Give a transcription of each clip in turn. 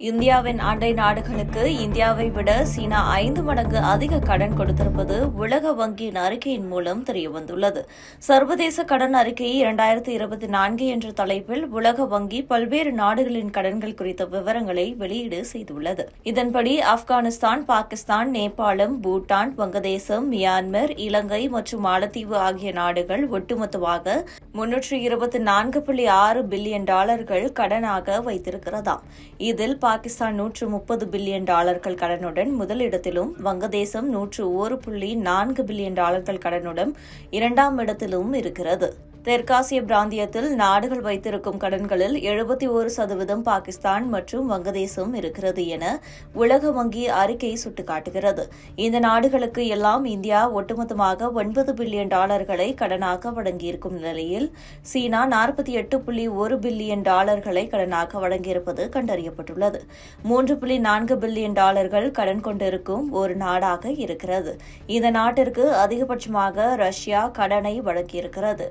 இந்தியாவின் அண்டை நாடுகளுக்கு இந்தியாவை விட சீனா ஐந்து மடங்கு அதிக கடன் கொடுத்திருப்பது உலக வங்கியின் அறிக்கையின் மூலம் தெரியவந்துள்ளது. சர்வதேச கடன் அறிக்கை இரண்டாயிரத்தி இருபத்தி நான்கு என்ற தலைப்பில் உலக வங்கி பல்வேறு நாடுகளின் கடன்கள் குறித்த விவரங்களை வெளியீடு செய்துள்ளது. இதன்படி ஆப்கானிஸ்தான் பாகிஸ்தான் நேபாளம் பூட்டான் வங்கதேசம் மியான்மர் இலங்கை மற்றும் மாலத்தீவு ஆகிய நாடுகள் ஒட்டுமொத்தமாக முன்னூற்று இருபத்தி நான்கு புள்ளி ஆறு பில்லியன் டாலர்கள் கடனாக வைத்திருக்கிறதாம். இதில் பாகிஸ்தான் நூற்று முப்பது பில்லியன் டாலர்கள் கடனுடன் முதலிடத்திலும் வங்கதேசம் நூற்று ஒரு புள்ளி நான்கு பில்லியன் டாலர்கள் கடனுடன் இரண்டாம் இடத்திலும் இருக்கிறது. தெற்காசிய பிராந்தியத்தில் நாடுகள் வைத்திருக்கும் கடன்களில் எழுபத்தி ஒரு சதவீதம் பாகிஸ்தான் மற்றும் வங்கதேசம் இருக்கிறது என உலக வங்கி அறிக்கை சுட்டிக்காட்டுகிறது. இந்த நாடுகளுக்கு எல்லாம் இந்தியா ஒட்டுமொத்தமாக ஒன்பது பில்லியன் டாலர்களை கடனாக வழங்கியிருக்கும் நிலையில் சீனா நாற்பத்தி எட்டு புள்ளி ஒரு பில்லியன் டாலர்களை கடனாக வழங்கியிருப்பது கண்டறியப்பட்டுள்ளது. மூன்று புள்ளி நான்கு பில்லியன் டாலர்கள் கடன் கொண்டிருக்கும் ஒரு நாடாக இருக்கிறது. இந்த நாட்டிற்கு அதிகபட்சமாக ரஷ்யா கடனை வழங்கியிருக்கிறது.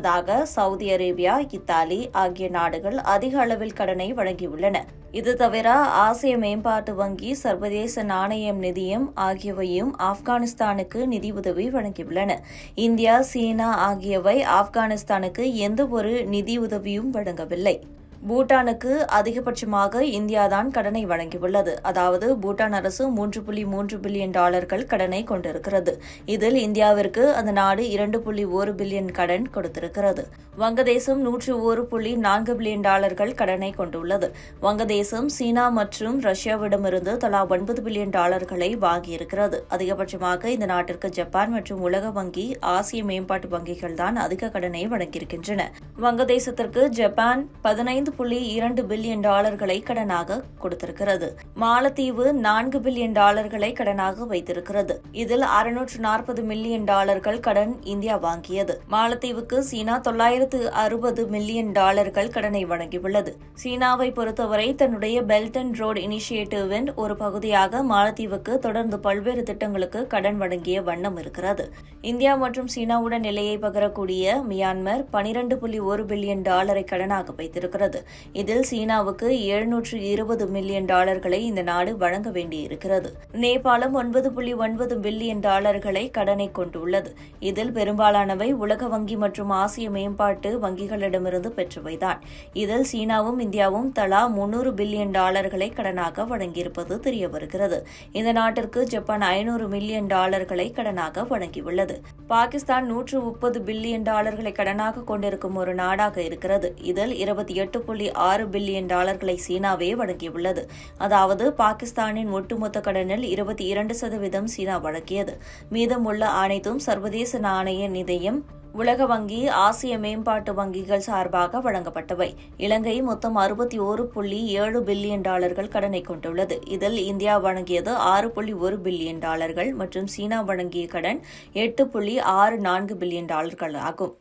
முன்னதாக சவுதி அரேபியா இத்தாலி ஆகிய நாடுகள் அதிக அளவில் கடனை வழங்கியுள்ளன. இது தவிர ஆசிய மேம்பாட்டு வங்கி சர்வதேச நாணயம் நிதியம் ஆகியவையும் ஆப்கானிஸ்தானுக்கு நிதியுதவி வழங்கியுள்ளன. இந்தியா சீனா ஆகியவை ஆப்கானிஸ்தானுக்கு எந்த ஒரு நிதியுதவியும் வழங்கவில்லை. பூட்டானுக்கு அதிகபட்சமாக இந்தியாதான் கடனை வழங்கியுள்ளது. அதாவது பூட்டான் அரசு மூன்று புள்ளி மூன்று பில்லியன் டாலர்கள் கடனை கொண்டிருக்கிறது. இதில் இந்தியாவிற்கு அந்த நாடு இரண்டு புள்ளி ஒரு பில்லியன் கடன் கொடுத்திருக்கிறது. வங்கதேசம் நூற்று ஒரு புள்ளி நான்கு பில்லியன் டாலர்கள் கடனை கொண்டுள்ளது. வங்கதேசம் சீனா மற்றும் ரஷ்யாவிடமிருந்து தலா ஒன்பது பில்லியன் டாலர்களை வாங்கியிருக்கிறது. அதிகபட்சமாக இந்த நாட்டிற்கு ஜப்பான் மற்றும் உலக வங்கி ஆசிய மேம்பாட்டு வங்கிகள் தான் அதிக கடனை வழங்கியிருக்கின்றன. வங்கதேசத்திற்கு ஜப்பான் பதினைந்து புள்ளி இரண்டு பில்லியன் டாலர்களை கடனாக கொடுத்திருக்கிறது. மாலத்தீவு நான்கு பில்லியன் டாலர்களை கடனாக வைத்திருக்கிறது. இதில் அறுநூற்று நாற்பது மில்லியன் டாலர்கள் கடன் இந்தியா வாங்கியது. மாலத்தீவுக்கு சீனா தொள்ளாயிரத்து அறுபது மில்லியன் டாலர்கள் கடனை வழங்கியுள்ளது. சீனாவை பொறுத்தவரை தன்னுடைய பெல்ட் அண்ட் ரோடு இனிஷியேட்டிவின் ஒரு பகுதியாக மாலத்தீவுக்கு தொடர்ந்து பல்வேறு திட்டங்களுக்கு கடன் வழங்கிய வண்ணம் இருக்கிறது. இந்தியா மற்றும் சீனாவுடன் நிலையை பகரக்கூடிய மியான்மர் பனிரெண்டு புள்ளி ஒரு பில்லியன் டாலரை கடனாக வைத்திருக்கிறது. இதில் சீனாவுக்கு எழுநூற்று இருபது மில்லியன் டாலர்களை இந்த நாடு வழங்க வேண்டியிருக்கிறது. நேபாளம் ஒன்பது புள்ளி ஒன்பது பில்லியன் டாலர்களை கடனை கொண்டுள்ளது. இதில் பெரும்பாலானவை உலக வங்கி மற்றும் ஆசிய மேம்பாட்டு வங்கிகளிடமிருந்து பெற்றவைதான். இதில் சீனாவும் இந்தியாவும் தலா முன்னூறு பில்லியன் டாலர்களை கடனாக வழங்கியிருப்பது தெரிய வருகிறது இந்த நாட்டிற்கு ஜப்பான் ஐநூறு மில்லியன் டாலர்களை கடனாக வழங்கியுள்ளது. பாகிஸ்தான் நூற்று முப்பது பில்லியன் டாலர்களை கடனாக கொண்டிருக்கும் ஒரு நாடாக இருக்கிறது. இதில் இருபத்தி எட்டு புள்ளி ஆறு பில்லியன் டாலர்களை சீனாவே வழங்கியுள்ளது. அதாவது பாகிஸ்தானின் ஒட்டுமொத்த கடனில் இருபத்தி இரண்டு சதவீதம் சீனா வழங்கியது. மீதமுள்ள அனைத்தும் சர்வதேச நாணய நிதியம் உலக வங்கி ஆசிய மேம்பாட்டு வங்கிகள் சார்பாக வழங்கப்பட்டவை. இலங்கை மொத்தம் அறுபத்தி ஒரு புள்ளி ஏழு பில்லியன் டாலர்கள் கடனை கொண்டுள்ளது. இதில் இந்தியா வழங்கியது ஆறு புள்ளி ஒரு பில்லியன் டாலர்கள் மற்றும் சீனா வழங்கிய கடன் எட்டு புள்ளி ஆறு நான்கு பில்லியன் டாலர்கள் ஆகும்.